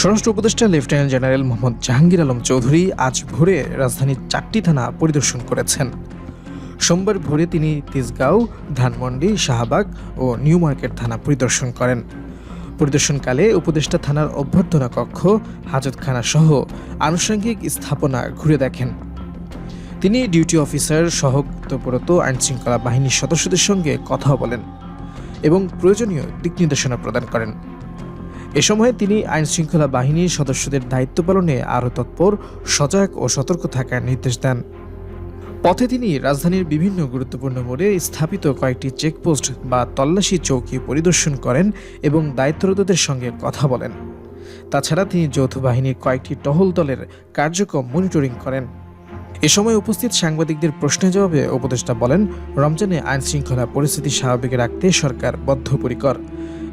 স্বরাষ্ট্র উপদেষ্টা lieutenant general Mohammad Jahangir Alam Chowdhury আজ ভোরে রাজধানীর চারটি থানা পরিদর্শন করেছেন। সোমবার ভোরে তিনি তিসগাঁও, ধানমন্ডি, শাহবাগ ও নিউ মার্কেট থানা পরিদর্শন করেন। পরিদর্শনকালে উপদেষ্টা থানার অভ্যর্থনা কক্ষ, হাজতখানা সহ আনুষঙ্গিক স্থাপনা ঘুরে দেখেন। তিনি ডিউটি অফিসার সহ কর্তব্যরত আইনশৃঙ্খলা বাহিনীর সদস্যদের সঙ্গে কথা বলেন এবং প্রয়োজনীয় দিক নির্দেশনা প্রদান করেন। এ সময় তিনি আইন শৃঙ্খলা বাহিনীর সদস্যদের দায়িত্ব পালনে আরও তৎপর, সজাগ ও সতর্ক থাকার নির্দেশ দেন। পথে তিনি রাজধানীর বিভিন্ন গুরুত্বপূর্ণ মোড়ে স্থাপিত কয়েকটি চেকপোস্ট বা তল্লাশি চৌকি পরিদর্শন করেন এবং দায়িত্বরতদের সঙ্গে কথা বলেন। তাছাড়া তিনি যৌথ বাহিনীর কয়েকটি টহল দলের কার্যক্রম মনিটরিং করেন। এ সময় উপস্থিত সাংবাদিকদের প্রশ্নের জবাবে উপদেষ্টা বলেন, রমজানে আইন শৃঙ্খলা পরিস্থিতি স্বাভাবিক রাখতে সরকার বদ্ধপরিকর।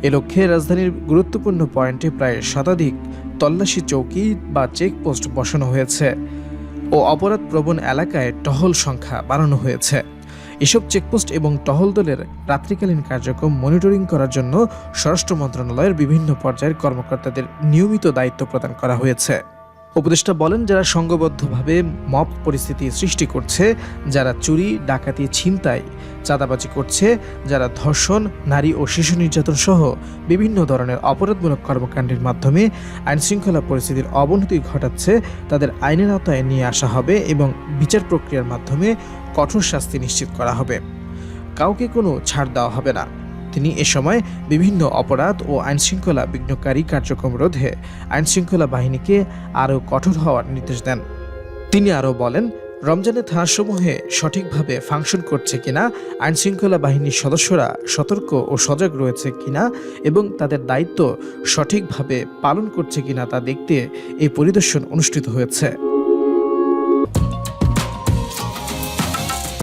এ লক্ষ্যে রাজধানীর গুরুত্বপূর্ণ পয়েন্টে প্রায় শতাধিক তল্লাশি চৌকি বা চেকপোস্ট বসানো হয়েছে ও অপরাধ প্রবণ এলাকায় টহল সংখ্যা বাড়ানো হয়েছে। এসব চেকপোস্ট এবং টহল দলের রাত্রিকালীন কার্যক্রম মনিটরিং করার জন্য স্বরাষ্ট্র মন্ত্রণালয়ের বিভিন্ন পর্যায়ের কর্মকর্তাদের নিয়মিত দায়িত্ব প্রদান করা হয়েছে। উপদেষ্টা বলেন, যারা সংঘবদ্ধভাবে মপ পরিস্থিতি সৃষ্টি করছে, যারা চুরি, ডাকাতি, ছিনতাই চাঁদাবাজি করছে, যারা ধর্ষণ, নারী ও শিশু নির্যাতন সহ বিভিন্ন ধরনের অপরাধমূলক কর্মকাণ্ডের মাধ্যমে আইনশৃঙ্খলা পরিস্থিতির অবনতি ঘটাচ্ছে, তাদের আইনের আওতায় নিয়ে আসা হবে এবং বিচার প্রক্রিয়ার মাধ্যমে কঠোর শাস্তি নিশ্চিত করা হবে। কাউকে কোনো ছাড় দেওয়া হবে না। তিনি এ সময় বিভিন্ন অপরাধ ও আইনশৃঙ্খলা বিঘ্নকারী কার্যক্রম রোধে আইনশৃঙ্খলা বাহিনীকে আরও কঠোর হওয়ার নির্দেশ দেন। তিনি আরও বলেন, রমজানের থানাসমূহে সঠিকভাবে ফাংশন করছে কিনা, আইনশৃঙ্খলা বাহিনীর সদস্যরা সতর্ক ও সজাগ রয়েছে কিনা, এবং তাদের দায়িত্ব সঠিকভাবে পালন করছে কিনা তা দেখতে এই পরিদর্শন অনুষ্ঠিত হয়েছে।